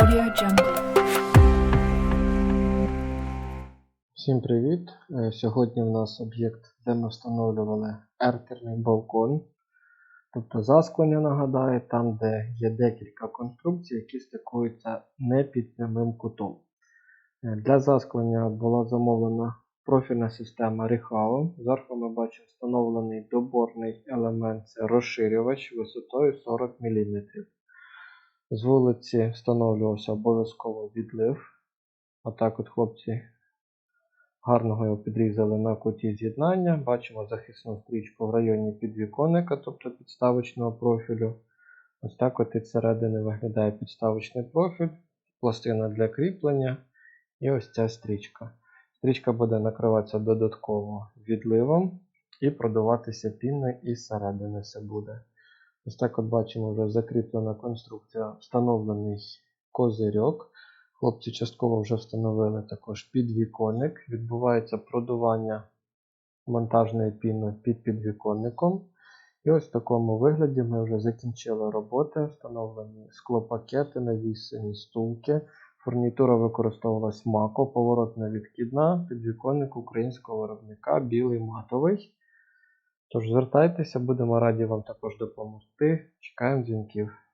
Audio. Всім привіт! Е, Сьогодні в нас об'єкт, де ми встановлювали еркерний балкон. Тобто засклення нагадаю, там, де є декілька конструкцій, які стикуються не під прямим кутом. Е, Для засклення була замовлена профільна система Rehao. Зверху ми бачимо встановлений доборний елемент це розширювач висотою 40 мм. З вулиці встановлювався обов'язково відлив. Отак от хлопці Гарного його підрізали на куті з'єднання. Бачимо захисну стрічку в районі підвіконника, тобто підставочного профілю. Ось так от від середини виглядає підставочний профіль, пластина для кріплення і ось ця стрічка. Стрічка буде накриватися додатково відливом і продуватися піною і зсередини все буде. Ось так от бачимо вже закріплена конструкція, встановлений козирьок. Хлопці частково вже встановили також підвіконник. Відбувається продування монтажної піни під підвіконником. І ось в такому вигляді ми вже закінчили роботи. Встановлені склопакети, навісені стулки. Фурнітура використовувалась мако, поворотна відкидна, підвіконник українського виробника, білий матовий. Тож звертайтеся, будемо раді вам також допомогти. Чекаємо дзвінків.